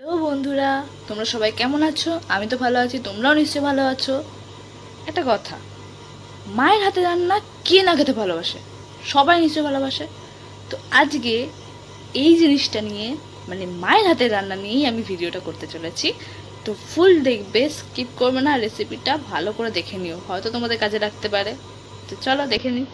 Hello বন্ধুরা, তোমরা সবাই কেমন আছো? আমি তো ভালো আছি, তোমরাও নিশ্চয়ই ভালো আছো। একটা কথা, মায়ের হাতে রান্না কে না খেতে ভালোবাসে? সবাই নিশ্চয়ই ভালোবাসে। তো আজকে এই জিনিসটা নিয়ে মানে মায়ের হাতে রান্না নিয়েই আমি ভিডিওটা করতে চলেছি। তো ফুল দেখবে স্কিপ করবে না রেসিপিটা ভালো করে দেখে নিও। হয়তো তোমাদের কাজে লাগতে পারে। তো চলো দেখে নিই।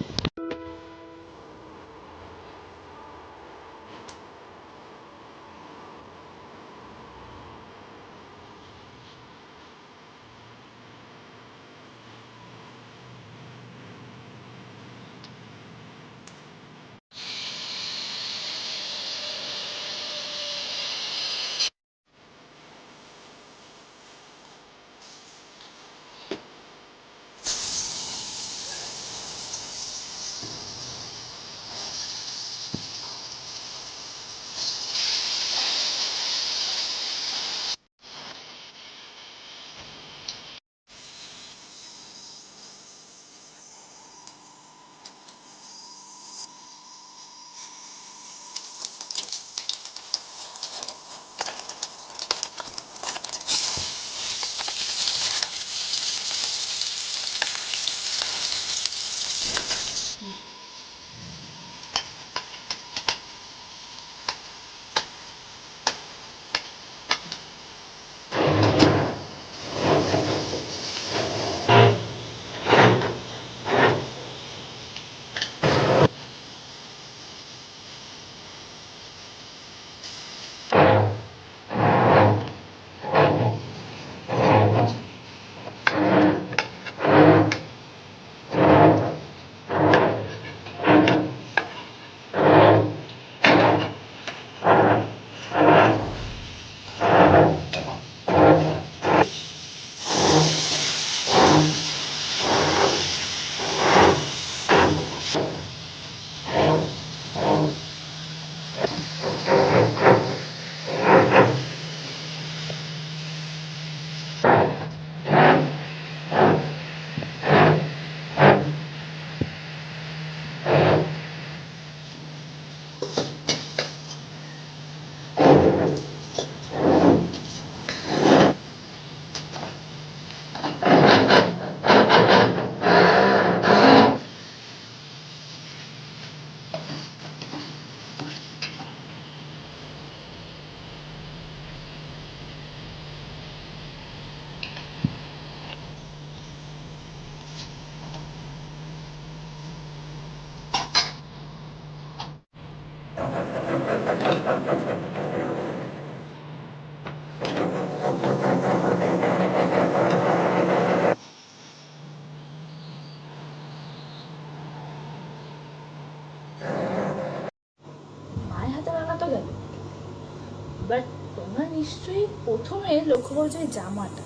বাট তোমরা নিশ্চয়ই প্রথমে লক্ষ্য করছ এই জামাটা।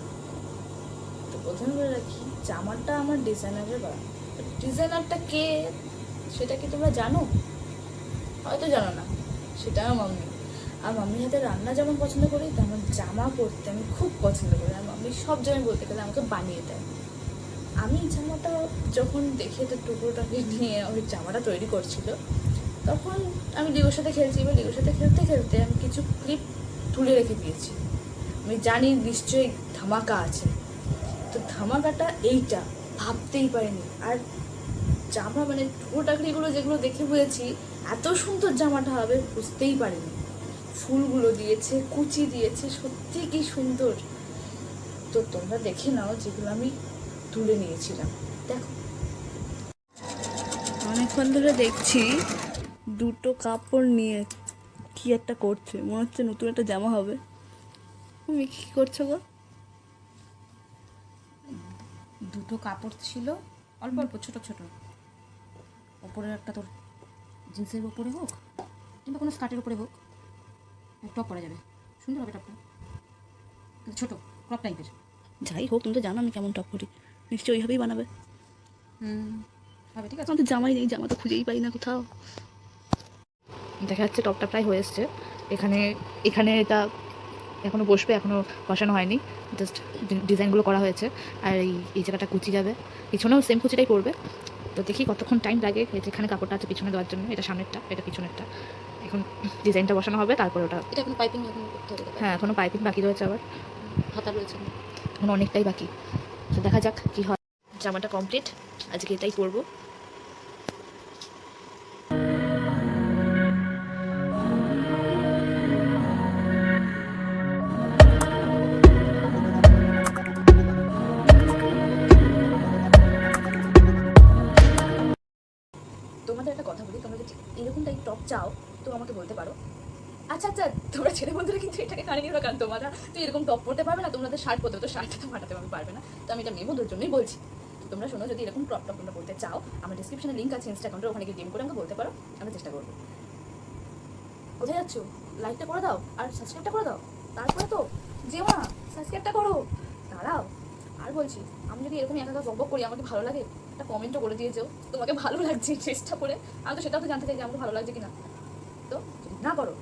তো প্রথমে বলে রাখি, জামাটা আমার ডিজাইনারের করা। ডিজাইনারটা কে? সেটা কি তোমরা জানো? হয়তো জানো না, সেটা আমার মাম্মি। আর মাম্মির হাতে রান্না যেমন পছন্দ করি, তেমন জামা পরতে আমি খুব পছন্দ করি। আর মাম্মি সব জায়গায় বলতে গেলে আমাকে বানিয়ে দেয়। আমি জামাটা যখন দেখে তো টুকরোটাকে নিয়ে ওই জামাটা তৈরি করছিল তখন আমি লিগোর সাথে খেলছি, এবার লিগোর সাথে খেলতে খেলতে আমি কিছু ক্লিপ তুলে রেখে দিয়েছি। আমি জানি নিশ্চয়ই ধামাকা আছে। তো ধামাকাটা এইটা, ভাবতেই পারিনি। আর জামা মানে টুকরো টাকরিগুলো যেগুলো দেখে বুঝেছি, এত সুন্দর জামাটা হবে বুঝতেই পারিনি। ফুলগুলো দিয়েছে, কুচি দিয়েছে, সত্যি কি সুন্দর। তো তোমরা দেখে নাও যেগুলো আমি তুলে নিয়েছিলাম। দেখো। অনেকক্ষণ ধরে দেখছি দুটো কাপড় নিয়ে কি একটা করছে? মনে হচ্ছে নতুন একটা জামা হবে। তুমি কি করছ গো? দুটো কাপড় ছিল অল্প অল্প ছোট ছোট। ওপরের একটা তোর জিন্সের উপরে হোক কিংবা কোনো স্কার্টের উপরে হোক টপ পরা যাবে। সুন্দর হবে টপটা। কিন্তু ছোটো ক্রপ টাইপের। যাই হোক তুমি তো জানো আমি কেমন টপ করি নিশ্চয়ই ওইভাবেই বানাবে। হুম হবে ঠিক আছে। আমার তো জামাই নেই জামা তো খুঁজেই পাই না কোথাও। দেখা যাচ্ছে টপটা প্রায় হয়ে এসছে। এখানে এখানে এটা এখনও বসবে এখনও বসানো হয়নি। জাস্ট ডিজাইনগুলো করা হয়েছে। আর এই এই জায়গাটা কুচি যাবে। পিছনেও সেম কুচিটাই পড়বে। তো দেখি কতক্ষণ টাইম লাগে। যেখানে কাপড়টা আছে পিছনে দেওয়ার জন্য। এটা সামনেরটা এটা পিছনেরটা। এখন ডিজাইনটা বসানো হবে তারপরে ওটা এটা এখন পাইপিং এখন করতে হবে। হ্যাঁ এখনও পাইপিং বাকি রয়েছে আবার। হাতা রয়েছে। এখন অনেকটাই বাকি। তো দেখা যাক কী হয়। জামাটা কমপ্লিট আজকে এটাই পরবো। এরকম টাইপ টপ চাও তো আমাকে বলতে পারো। আচ্ছা আচ্ছা তোমরা ছেলে বন্ধুরা কিন্তু এটাকে কানে নিও না, কারণ তোমরা তুই এরকম টপ পরতে পারবে না, তোমাদের শার্ট পরতে তো শার্টটা তো ফাটাতে আমি পারবে না। তো আমি এটা মেয়ে বন্ধুর জন্যই বলছি। তো তোমরা শোনো, যদি এরকম টপ টপ তোমরা পড়তে চাও, আমার ডিসক্রিপশনে লিঙ্ক আছে ইনস্টা অ্যাকাউন্টে ওখানে গিয়ে ডিম করে আমাকে বলতে পারো আমি চেষ্টা করব। কোথায় যাচ্ছ? লাইকটা করে দাও, আর সাবস্ক্রাইবটা করে দাও। তারপরে তো যেও না সাবস্ক্রাইবটা করো। দাঁড়াও, আর বলছি, আমি যদি এরকম একা একা বক করি আমাকে ভালো লাগে? একটা কমেন্টও করে দিয়েছ তোমাকে ভালো লাগছে চেষ্টা করে আমি তো সেটাও তো জানতে চাই যে আমাকে ভালো লাগছে কিনা। তো না করো